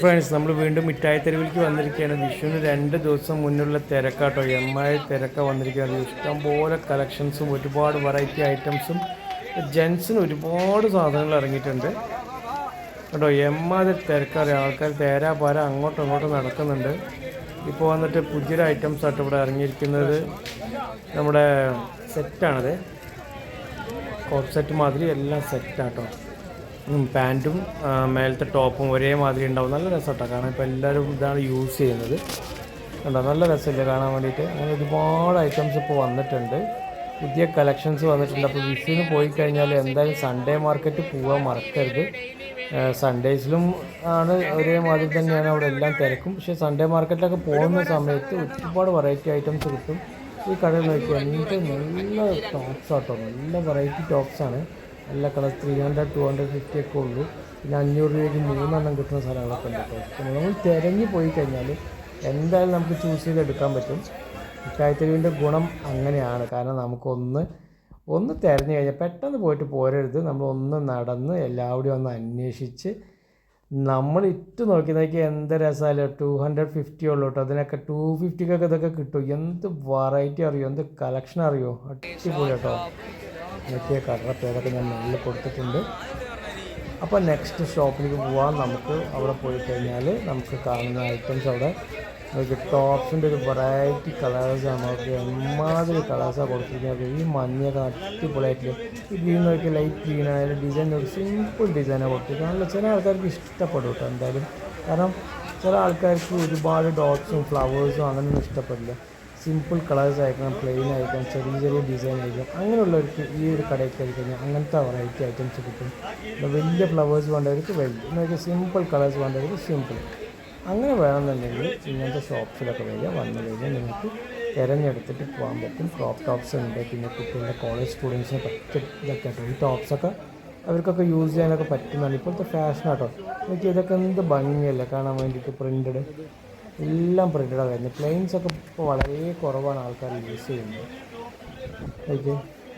Friends നമ്മൾ വീണ്ടും മിഠായി തെരുവിലേക്ക് വന്നിരിക്കുകയാണ്. വിഷുവിന് രണ്ട് ദിവസം മുന്നുള്ള തിരക്കാട്ടോ. എമ്മായി തിരക്ക വന്നിരിക്കുകയാണ്. ഇഷ്ടം പോലെ കളക്ഷൻസും ഒരുപാട് വെറൈറ്റി ഐറ്റംസും ജെൻസിന് ഒരുപാട് സാധനങ്ങൾ ഇറങ്ങിയിട്ടുണ്ട്. കേട്ടോ എമ്മാതിരി തിരക്കറിയാം. ആൾക്കാർ തേരാ പാര അങ്ങോട്ടും ഇങ്ങോട്ടും നടക്കുന്നുണ്ട്. ഇപ്പോൾ വന്നിട്ട് പുതിയൊരു ഐറ്റംസ് ആയിട്ട് ഇവിടെ ഇറങ്ങിയിരിക്കുന്നത്. നമ്മുടെ സെറ്റാണത് കോപ്പ് സെറ്റ് മാതിരി എല്ലാം സെറ്റാട്ടോ പാന്റും മേലത്തെ ടോപ്പും ഒരേ മാതിരി ഉണ്ടാവും. നല്ല രസമാട്ടോ കാരണം ഇപ്പോൾ എല്ലാവരും ഇതാണ് യൂസ് ചെയ്യുന്നത്. കണ്ടോ? നല്ല രസമില്ലേ കാണാൻ വേണ്ടിയിട്ട്. അങ്ങനെ ഒരുപാട് ഐറ്റംസ് ഇപ്പോൾ വന്നിട്ടുണ്ട്. പുതിയ കളക്ഷൻസ് വന്നിട്ടുണ്ട്. അപ്പോൾ വിഷുവിന് പോയി കഴിഞ്ഞാൽ എന്തായാലും സൺഡേ മാർക്കറ്റ് പോകാൻ മറക്കരുത്. സൺഡേസിലും ആണ് ഒരേ മാതിരി തന്നെയാണ് അവിടെ എല്ലാം തിരക്കും. പക്ഷേ സൺഡേ മാർക്കറ്റിലൊക്കെ പോകുന്ന സമയത്ത് ഒരുപാട് വെറൈറ്റി ഐറ്റംസ് കിട്ടും. ഈ കടയിൽ നോക്കിയാൽ നല്ല ടോപ്സ് ആട്ടോ. നല്ല വെറൈറ്റി ടോപ്സാണ് എല്ലാ colour three hundred two hundred fifty ഒക്കെ ഉള്ളൂ. പിന്നെ അഞ്ഞൂറ് രൂപയ്ക്ക് മൂന്നെണ്ണം കിട്ടുന്ന സ്ഥലങ്ങളൊക്കെ ഉണ്ട് കേട്ടോ. പിന്നെ നമ്മൾ തിരഞ്ഞു പോയി കഴിഞ്ഞാൽ എന്തായാലും നമുക്ക് ചൂസ് ചെയ്ത് എടുക്കാൻ പറ്റും. മിഠായിത്തെരുവിന്റെ ഗുണം അങ്ങനെയാണ്. കാരണം നമുക്കൊന്ന് ഒന്ന് തിരഞ്ഞു കഴിഞ്ഞാൽ പെട്ടെന്ന് പോയിട്ട് പോരരുത്. നമ്മൾ ഒന്ന് നടന്ന് എല്ലാവരുടെയും ഒന്ന് അന്വേഷിച്ച് നമ്മൾ ഇട്ട് നോക്കി നോക്കി എന്ത് രസമല്ല ടു ഹൺഡ്രഡ് ഫിഫ്റ്റി ഉള്ളൂ കേട്ടോ. അതിനൊക്കെ ടു ഫിഫ്റ്റിക്കൊക്കെ ഇതൊക്കെ കിട്ടും. എന്ത് വെറൈറ്റി അറിയോ? എന്ത് കളക്ഷൻ അറിയോ? അടിപൊളി കേട്ടോ. നോക്കിയ കടയുടെ പേരൊക്കെ ഞാൻ മുകളിൽ കൊടുത്തിട്ടുണ്ട്. അപ്പോൾ നെക്സ്റ്റ് ഷോപ്പിലേക്ക് പോകാൻ നമുക്ക് അവിടെ പോയി കഴിഞ്ഞാൽ നമുക്ക് കാണുന്ന ഐറ്റംസ് അവിടെ. നമുക്ക് ടോപ്സിന്റെ ഒരു വെറൈറ്റി കളേഴ്സാണ് നമുക്ക് എമ്മാതിരി കളേഴ്സാണ് കൊടുത്തിരിക്കുന്നത്. ഈ മഞ്ഞൊക്കെ അടിപൊളിയായിട്ട് ഈ ഗ്രീൻ നോക്കി ലൈറ്റ് ഗ്രീൻ ആയാലും ഡിസൈൻ ഒരു സിമ്പിൾ ഡിസൈനാണ് കൊടുത്തിരിക്കുന്നത്. നല്ല ചില ആൾക്കാർക്ക് ഇഷ്ടപ്പെടും കേട്ടോ എന്തായാലും. കാരണം ചില ആൾക്കാർക്ക് ഒരുപാട് ഡോട്ട്സും ഫ്ലവേഴ്സും അങ്ങനെയൊന്നും ഇഷ്ടപ്പെടില്ല. സിമ്പിൾ കളേഴ്സ് ആയിരിക്കണം പ്ലെയിൻ ആയിരിക്കണം ചെറിയ ചെറിയ ഡിസൈൻ ആയിരിക്കും അങ്ങനെയുള്ളവർക്ക് ഈ ഒരു കടയിൽ കയറി കഴിഞ്ഞാൽ അങ്ങനത്തെ വെറൈറ്റി ഐറ്റംസ് കിട്ടും. വലിയ ഫ്ലവേഴ്സ് വേണ്ടവർക്ക് വലിയ എന്നൊക്കെ സിമ്പിൾ കളേഴ്സ് വേണ്ടവർക്ക് സിമ്പിൾ അങ്ങനെ വേണമെന്നുണ്ടെങ്കിൽ ഇങ്ങനത്തെ ഷോപ്സിലൊക്കെ വരിക വന്നു കഴിഞ്ഞാൽ നിങ്ങൾക്ക് തിരഞ്ഞെടുത്തിട്ട് പോകാൻ പറ്റും. ക്രോപ്പ് ടോപ്സ് ഉണ്ട് പിന്നെ കുട്ടികളുടെ കോളേജ് സ്റ്റുഡൻസിന് പറ്റും ഇതൊക്കെ കേട്ടോ ഈ ടോപ്സൊക്കെ അവർക്കൊക്കെ യൂസ് ചെയ്യാനൊക്കെ പറ്റുന്നതാണ് ഇപ്പോഴത്തെ ഫാഷനാട്ടോ ആട്ടോ. എനിക്ക് ഇതൊക്കെ എന്ത് ഭംഗിയല്ല കാണാൻ വേണ്ടിയിട്ട് പ്രിന്റഡ് എല്ലാം പ്രിന്റഡാണ് വരുന്നത് പ്ലെയിൻസ് ഒക്കെ ഇപ്പോൾ വളരെ കുറവാണ് ആൾക്കാർ യൂസ് ചെയ്യുന്നത്. ഓക്കെ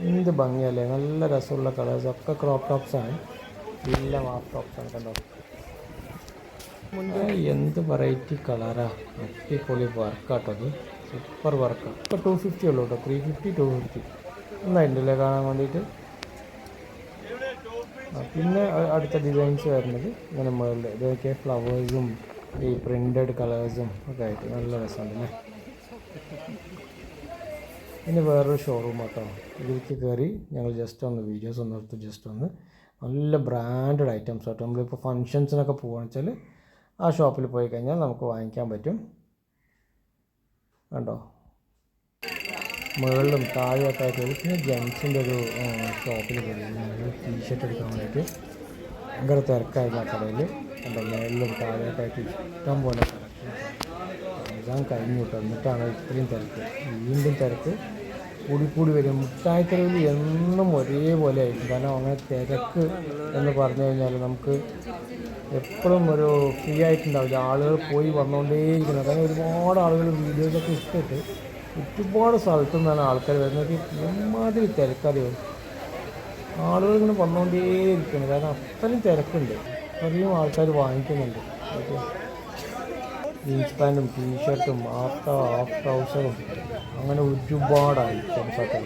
എന്ത് ഭംഗിയല്ലേ? നല്ല രസമുള്ള കളേഴ്സ് ഒക്കെ ക്രോപ്പ് ടോപ്സാണ് എല്ലാം ഹാഫ് ടോപ്സാണ് കണ്ടോ? എന്ത് വെറൈറ്റി കളറാ അടിപൊളി വർക്കാട്ടോ അത്. സൂപ്പർ വർക്കാണ് ഇപ്പോൾ ടു ഫിഫ്റ്റി ഉള്ളൂ കേട്ടോ ത്രീ ഫിഫ്റ്റി ടു ഫിഫ്റ്റി നന്നായിട്ടുണ്ടല്ലേ കാണാൻ വേണ്ടിയിട്ട് പിന്നെ അടുത്ത ഡിസൈൻസ് വരുന്നത് ഇങ്ങനെ മുകളിൽ ഇതൊക്കെ ഫ്ലവേഴ്സും ഈ പ്രിന്റഡ് കളേഴ്സും ഒക്കെ ആയിട്ട് നല്ല രസമുണ്ട് അല്ലേ ഇനി വേറൊരു ഷോറൂം കേട്ടോ ഇതിലേക്ക് കയറി ഞങ്ങൾ ജസ്റ്റ് ഒന്ന് വീഡിയോസ് ഒന്ന് എടുത്ത് ജസ്റ്റ് ഒന്ന് നല്ല ബ്രാൻഡഡ് ഐറ്റംസ് കേട്ടോ നമ്മളിപ്പോൾ ഫങ്ഷൻസിനൊക്കെ പോകുകയെന്ന് വെച്ചാൽ ആ ഷോപ്പിൽ പോയി കഴിഞ്ഞാൽ നമുക്ക് വാങ്ങിക്കാൻ പറ്റും. കണ്ടോ? മുകളിലും താഴെയൊക്കെ ആയിട്ട് പിന്നെ ജെൻസിന്റെ ഒരു ഷോപ്പിൽ കയറി. ടീഷർട്ട് എടുക്കാൻ വേണ്ടിയിട്ട്. ഭയങ്കര തിരക്കായിരുന്നു ആ കടയിൽ കണ്ടോ മുകളിലും താഴെയൊക്കെ ആയിട്ട് ഇഷ്ടം പോലെ എല്ലാം കഴിഞ്ഞു കേട്ടോ. എന്നിട്ടാണ് ഇത്രയും തിരക്ക്. വീണ്ടും തിരക്ക്. കൂടിക്കൂടി കൂടി വരും. മിഠായിത്തെരുവിൽ എന്നും ഒരേപോലെ ആയിരിക്കും. കാരണം അങ്ങനെ തിരക്ക് എന്ന് പറഞ്ഞു കഴിഞ്ഞാൽ നമുക്ക് എപ്പോഴും ഒരു ഫ്രീ ആയിട്ടുണ്ടാവില്ല. ആളുകൾ പോയി വന്നുകൊണ്ടേയിരിക്കുന്നത്. കാരണം ഒരുപാട് ആളുകൾ വീഡിയോസൊക്കെ ഇട്ടിട്ട് ഒരുപാട് സ്ഥലത്തു നിന്നാണ് ആൾക്കാർ വരുന്നത്. എമ്മാതിരി തിരക്കറിയോ ആളുകൾ ഇങ്ങനെ വന്നുകൊണ്ടേയിരിക്കുന്നത് കാരണം അത്രയും തിരക്കുണ്ട്. അത്രയും ആൾക്കാർ വാങ്ങിക്കുന്നുണ്ട്. ജീൻസ് പാന്റും ടീഷർട്ടും ഹാഫ് ഹാഫ് ട്രൗസറും. അങ്ങനെ ഒരുപാട് ഐറ്റംസ് ഒക്കെ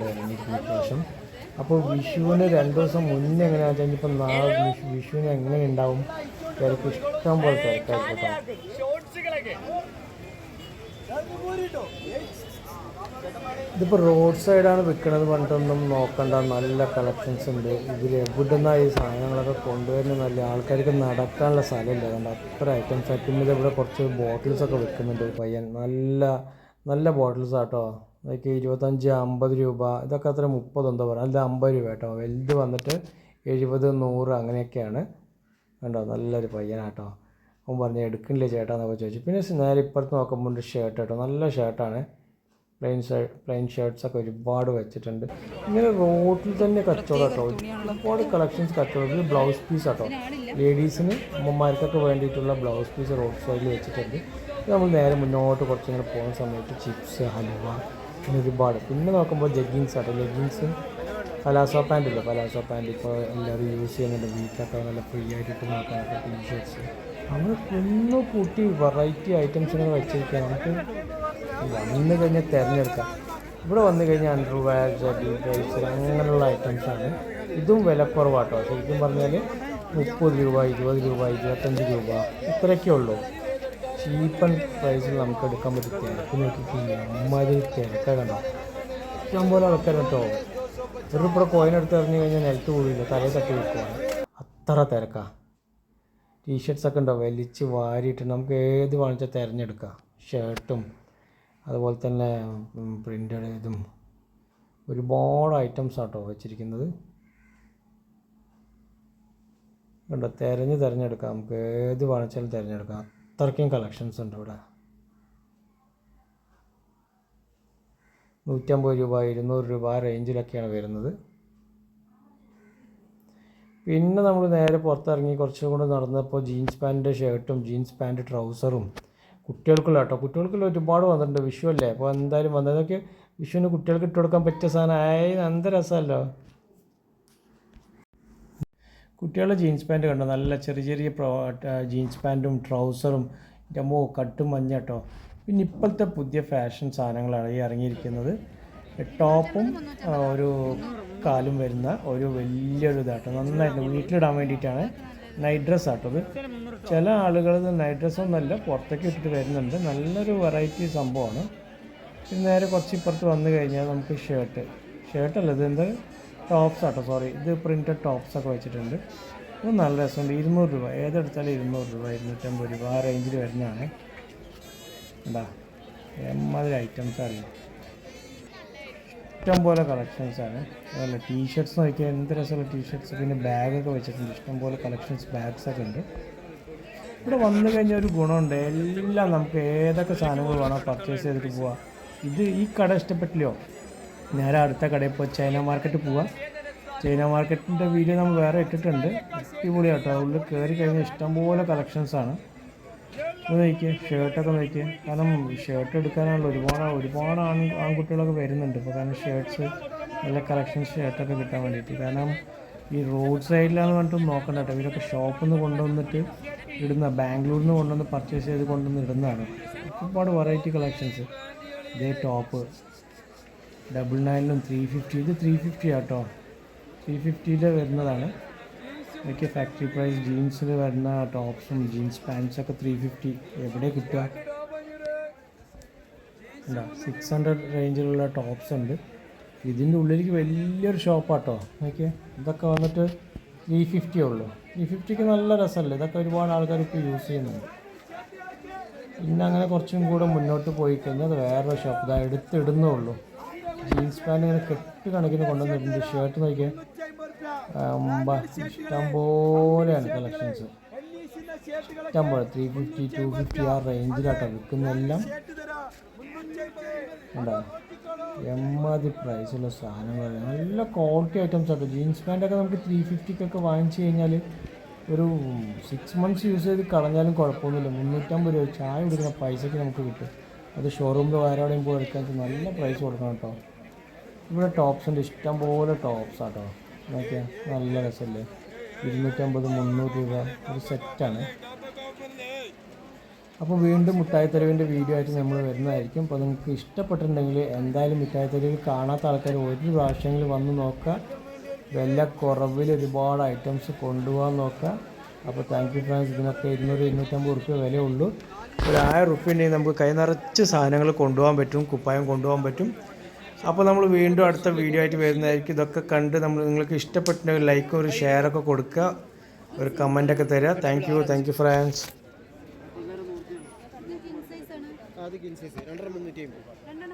ശേഷം അപ്പോൾ വിഷുവിന് രണ്ട് ദിവസം മുന്നേ എങ്ങനെയാണെന്ന് വെച്ചാൽ ഇപ്പം നാളെ വിഷു വിഷുവിന് എങ്ങനെ ഉണ്ടാവും? തിരക്ക് ഇഷ്ടം പോലെ തിരക്കായിരിക്കും ഇതിപ്പോൾ റോഡ് സൈഡാണ് വിൽക്കണത് പറഞ്ഞിട്ടൊന്നും നോക്കണ്ട. നല്ല കളക്ഷൻസ് ഉണ്ട്. ഇതിൽ എവിടെ നിന്നാണ് ഈ സാധനങ്ങളൊക്കെ കൊണ്ടുവരുന്ന നല്ല ആൾക്കാർക്ക് നടക്കാനുള്ള സ്ഥലമില്ല. അതുകൊണ്ട് അത്ര ഐറ്റംസ് പിന്നെ ഇവിടെ കുറച്ച് ബോട്ടിൽസൊക്കെ വിൽക്കുന്നുണ്ട് പയ്യൻ. നല്ല നല്ല ബോട്ടിൽസ് ആട്ടോ അതൊക്കെ ഇരുപത്തഞ്ച് അമ്പത് രൂപ. ഇതൊക്കെ അത്ര മുപ്പത് എന്തോ പറയാം അല്ല അമ്പത് രൂപ കേട്ടോ വലുത് വന്നിട്ട് എഴുപത് നൂറ് അങ്ങനെയൊക്കെയാണ്. കണ്ടോ? നല്ലൊരു പയ്യനാട്ടോ അവൻ പറഞ്ഞു എടുക്കണില്ലേ ചേട്ടാ എന്നൊക്കെ ചോദിച്ചു. പിന്നെ നേരെ ഇപ്പുറത്ത് നോക്കുമ്പോൾ ഷർട്ട് കേട്ടോ നല്ല ഷർട്ടാണ് പ്ലെയിൻ പ്ലെയിൻ ഷർട്ട്സൊക്കെ ഒരുപാട് വെച്ചിട്ടുണ്ട്. ഇങ്ങനെ റോഡിൽ തന്നെ കച്ചവടം കേട്ടോ ഒരുപാട് കളക്ഷൻസ് കച്ചവടം ബ്ലൗസ് പീസ് കേട്ടോ ലേഡീസിന് അമ്മമാർക്കൊക്കെ വേണ്ടിയിട്ടുള്ള ബ്ലൗസ് പീസ് റോഡ് സൈഡിൽ വെച്ചിട്ടുണ്ട്. നമ്മൾ നേരെ മുന്നോട്ട് കുറച്ചിങ്ങനെ പോകുന്ന സമയത്ത് ചിപ്സ് ഹലുവ പിന്നെ ഒരുപാട്. പിന്നെ നോക്കുമ്പോൾ ജഗ്ഗിങ്സ് ആട്ടോ. ജഗ്ഗിങ്സ് പലാസോ പാന്റ് ഇല്ല? പലാസോ പാന്റ് ഇപ്പോൾ എല്ലാവരും യൂസ് ചെയ്യുന്നുണ്ട്. വീട്ടിലൊക്കെ നല്ല ഫ്രീ ആയിട്ട് നോക്കാനൊക്കെ ടീ ഷർട്ട്സ് അങ്ങനെ കുന്നു കൂട്ടി വെറൈറ്റി ഐറ്റംസിനെ വെച്ചിരിക്കുക നമുക്ക് വന്നു കഴിഞ്ഞാൽ തിരഞ്ഞെടുക്കാം. ഇവിടെ വന്നു കഴിഞ്ഞാൽ അണ്ടർവെയർ ജഡി ഡീറ്റെയിൽസ് അങ്ങനെയുള്ള ഐറ്റംസാണ് ഇതും വിലക്കുറവാട്ടോ ശരിക്കും പറഞ്ഞാൽ മുപ്പത് രൂപ ഇരുപത് രൂപ ഇരുപത്തഞ്ച് രൂപ ഇത്രയൊക്കെ ഉള്ളൂ. ചീപ്പൺ പ്രൈസിൽ നമുക്ക് എടുക്കാൻ പറ്റും. തിരക്ക് നോക്കിയിട്ടില്ല. അമ്മാതിരി തിരക്കാണ് കണ്ടോ ഇഷ്ടംപോലെ ആൾക്കാർ കേട്ടോ ഒരു ഇവിടെ കോയിൻ എടുത്ത് എറിഞ്ഞു കഴിഞ്ഞാൽ നിലത്ത് പോവില്ല തലയിൽ തട്ടി വെക്കുവാണ് അത്ര തിരക്കാ. ടീഷർട്ട്സൊക്കെ ഉണ്ടോ? വലിച്ച് വാരിയിട്ട് നമുക്ക് ഏത് വാങ്ങിച്ചാൽ തിരഞ്ഞെടുക്കാം. ഷർട്ടും അതുപോലെ തന്നെ പ്രിന്റഡ് ഇതും ഒരുപാട് ഐറ്റംസ് ആട്ടോ വെച്ചിരിക്കുന്നത്. കണ്ടോ തിരഞ്ഞ് തിരഞ്ഞെടുക്കാം. നമുക്ക് ഏത് വാങ്ങിച്ചാലും തിരഞ്ഞെടുക്കാം. അത്രയ്ക്കും കളക്ഷൻസ് ഉണ്ട് ഇവിടെ. നൂറ്റമ്പത് രൂപ ഇരുന്നൂറ് രൂപ ആ റേഞ്ചിലൊക്കെയാണ് വരുന്നത്. പിന്നെ നമ്മൾ നേരെ പുറത്തിറങ്ങി കുറച്ചും കൂടെ നടന്നപ്പോൾ ജീൻസ് പാന്റ് ഷർട്ടും ജീൻസ് പാന്റ് ട്രൗസറും കുട്ടികൾക്കുള്ള കേട്ടോ കുട്ടികൾക്കുള്ള ഒരുപാട് വന്നിട്ടുണ്ട്. വിഷു അല്ലേ? അപ്പോൾ എന്തായാലും വന്നതൊക്കെ വിഷുവിന് കുട്ടികൾക്ക് ഇട്ട് കൊടുക്കാൻ പറ്റിയ സാധനം ആയി എന്ത് രസമല്ലോ? കുട്ടികളുടെ ജീൻസ് പാന്റ് കണ്ടോ? നല്ല ചെറിയ ചെറിയ ജീൻസ് പാന്റും ട്രൗസറും രമോ കട്ടും മഞ്ഞ കേട്ടോ പിന്നെ ഇപ്പോഴത്തെ പുതിയ ഫാഷൻ സാധനങ്ങളാണ് ഈ ഇറങ്ങിയിരിക്കുന്നത്. ടോപ്പും ഒരു കാലും വരുന്ന ഒരു വലിയൊരു ഇതാട്ടോ നന്നായിട്ട് വീട്ടിലിടാൻ വേണ്ടിയിട്ടാണ്. നൈറ്റ് ഡ്രസ്സ് ആട്ടത് ചില ആളുകൾ നൈറ്റ് ഡ്രസ്സൊന്നുമല്ല പുറത്തേക്ക് ഇട്ടിട്ട് വരുന്നുണ്ട്. നല്ലൊരു വെറൈറ്റി സംഭവമാണ്. പിന്നെ നേരെ കുറച്ച് ഇപ്പുറത്ത് വന്നു കഴിഞ്ഞാൽ നമുക്ക് ഷർട്ട് ഷർട്ടല്ല ഇത് എന്ത്? ടോപ്സ് ആട്ടോ സോറി ഇത് പ്രിന്റഡ് ടോപ്സ് ഒക്കെ വെച്ചിട്ടുണ്ട്. ഇത് നല്ല രസമുണ്ട്. ഇരുന്നൂറ് രൂപ. ഏതെടുത്താലും ഇരുന്നൂറ് രൂപ. ഇരുന്നൂറ്റമ്പത് രൂപ. ആ റേഞ്ചിൽ വരുന്നതാണ്. എന്താ എമ്മാതിരി ഐറ്റംസ് അറിയാം ഇഷ്ടംപോലെ കളക്ഷൻസാണ് അതുപോലെ ടീഷർട്സ് നോക്കിയാൽ എന്ത് രസമുള്ള ടീഷർട്സ് പിന്നെ ബാഗൊക്കെ വെച്ചിട്ടുണ്ട്. ഇഷ്ടം പോലെ കളക്ഷൻസ് ബാഗ്സ് ഒക്കെ ഉണ്ട്. ഇവിടെ വന്നു കഴിഞ്ഞാൽ ഒരു ഗുണമുണ്ട്. എല്ലാം നമുക്ക് ഏതൊക്കെ സാധനങ്ങൾ വേണോ പർച്ചേസ് ചെയ്തിട്ട് പോവാം. ഇത് ഈ കട ഇഷ്ടപ്പെട്ടില്ലയോ? നേരെ അടുത്ത കടയിൽ പോയി ചൈന മാർക്കറ്റ് പോവാം. ചൈന മാർക്കറ്റിന്റെ വീഡിയോ നമ്മൾ വേറെ ഇട്ടിട്ടുണ്ട്. അടിപൊളിയാട്ടോ. ഉള്ളിൽ കയറി കഴിഞ്ഞാൽ ഇഷ്ടംപോലെ കളക്ഷൻസാണ് നോക്കിയേ ഷർട്ടൊക്കെ നോക്കിയേ. കാരണം ഷർട്ട് എടുക്കാനുള്ള ഒരുപാട് ഒരുപാട് ആൺ ആൺകുട്ടികളൊക്കെ വരുന്നുണ്ട്. ഇപ്പോൾ കാരണം ഷർട്ട്സ് നല്ല കളക്ഷൻ ഷർട്ടൊക്കെ കിട്ടാൻ വേണ്ടിയിട്ട്. കാരണം ഈ റോഡ് സൈഡിലാണ് പറഞ്ഞിട്ട് നോക്കണ്ട കേട്ടോ. ഇവരൊക്കെ ഷോപ്പിൽ നിന്ന് കൊണ്ടുവന്നിട്ട് ഇടുന്ന ബാംഗ്ലൂരിൽ നിന്ന് കൊണ്ടുവന്ന് പർച്ചേസ് ചെയ്ത് കൊണ്ടുവന്ന് ഇടുന്നതാണ്. ഒരുപാട് വെറൈറ്റി കളക്ഷൻസ് ഇതേ ടോപ്പ് ഡബിൾ നയനിലും ത്രീ ഫിഫ്റ്റി ഇത് ത്രീ ഫിഫ്റ്റി ആട്ടോ ത്രീ ഫിഫ്റ്റിയിൽ വരുന്നതാണ്. ഇതൊക്കെ ഫാക്ടറി പ്രൈസ് ജീൻസിൽ വരുന്ന ടോപ്സും ജീൻസ് പാൻസൊക്കെ ത്രീ ഫിഫ്റ്റി എവിടെ കിട്ടുക? സിക്സ് ഹൺഡ്രഡ് റേഞ്ചിലുള്ള ടോപ്സ് ഉണ്ട്. ഇതിന്റെ ഉള്ളിലേക്ക് വലിയൊരു ഷോപ്പാട്ടോ നോക്കിയേ ഇതൊക്കെ വന്നിട്ട് ത്രീ ഫിഫ്റ്റിയേ ഉള്ളൂ. ത്രീ ഫിഫ്റ്റിക്ക് നല്ല രസമല്ലേ? ഇതൊക്കെ ഒരുപാട് ആൾക്കാർ ഇപ്പോൾ യൂസ് ചെയ്യുന്നുണ്ട്. പിന്നെ അങ്ങനെ കുറച്ചും കൂടെ മുന്നോട്ട് പോയി കഴിഞ്ഞാൽ അത് വേറൊരു ഷോപ്പ് ഇതാ എടുത്തിടുന്നേ ഉള്ളൂ. ജീൻസ് പാന്റ് ഇങ്ങനെ കെട്ട് കണക്കിന് കൊണ്ടുവന്നിട്ടുണ്ട്. ഷർട്ട് നോക്കിയാൽ ഇഷ്ടം പോലെയാണ് കളക്ഷൻസ് ഇഷ്ടംപോലെ. ത്രീ ഫിഫ്റ്റി ടു ഫിഫ്റ്റി ആ റേഞ്ചിലാട്ടോ വിൽക്കുന്നതെല്ലാം. ഉണ്ടോ എമ്മാതി പ്രൈസുള്ള സാധനങ്ങൾ നല്ല ക്വാളിറ്റി ഐറ്റംസ് ആട്ടോ. ജീൻസ് പാന്റൊക്കെ നമുക്ക് ത്രീ ഫിഫ്റ്റിക്കൊക്കെ വാങ്ങിച്ചു കഴിഞ്ഞാൽ ഒരു സിക്സ് മന്ത്സ് യൂസ് ചെയ്ത് കളഞ്ഞാലും കുഴപ്പമൊന്നുമില്ല. മുന്നൂറ്റമ്പത് രൂപ ചായ കൊടുക്കുന്ന പൈസയ്ക്ക് നമുക്ക് കിട്ടും. അത് ഷോറൂമിൽ വേറെ എവിടെയും പോയി എടുക്കാൻ നല്ല പ്രൈസ് കൊടുക്കണം കേട്ടോ. ഇവിടെ ടോപ്സ് ഉണ്ട്. ഇഷ്ടം പോലെ ടോപ്സ് ആട്ടോ. നോക്കിയാൽ നല്ല രസമല്ലേ ഇരുന്നൂറ്റമ്പത് മുന്നൂറ് രൂപ. ഒരു സെറ്റാണ്. അപ്പോൾ വീണ്ടും മിഠായി തെരുവിന്റെ വീഡിയോ ആയിട്ട് നമ്മൾ വരുന്നതായിരിക്കും. അപ്പോൾ നിങ്ങൾക്ക് ഇഷ്ടപ്പെട്ടിട്ടുണ്ടെങ്കിൽ എന്തായാലും മിഠായിത്തെരുവിൽ കാണാത്ത ആൾക്കാർ ഒരു പ്രാവശ്യമെങ്കിലും വന്ന് നോക്കുക. വില കുറവിൽ ഒരുപാട് ഐറ്റംസ് കൊണ്ടുപോകാൻ നോക്കുക. അപ്പോൾ താങ്ക് യു ഫ്രണ്ട്സ് ഇതിനൊക്കെ ഇരുന്നൂറ് ഇരുന്നൂറ്റമ്പത് റുപ്യ വിലയുള്ളൂ. ഒരു ആയിരം റുപ്യ ഉണ്ടെങ്കിൽ നമുക്ക് കൈ നിറച്ച് സാധനങ്ങൾ കൊണ്ടുപോകാൻ പറ്റും കുപ്പായം കൊണ്ടുപോകാൻ പറ്റും. അപ്പോൾ നമ്മൾ വീണ്ടും അടുത്ത വീഡിയോ ആയിട്ട് വരുന്നതായിരിക്കും. ഇതൊക്കെ കണ്ട് നമ്മൾ നിങ്ങൾക്ക് ഇഷ്ടപ്പെട്ട ഒരു ലൈക്കും ഒരു ഷെയറൊക്കെ കൊടുക്കുക. ഒരു കമന്റൊക്കെ തരിക. Thank you thank you friends രണ്ടര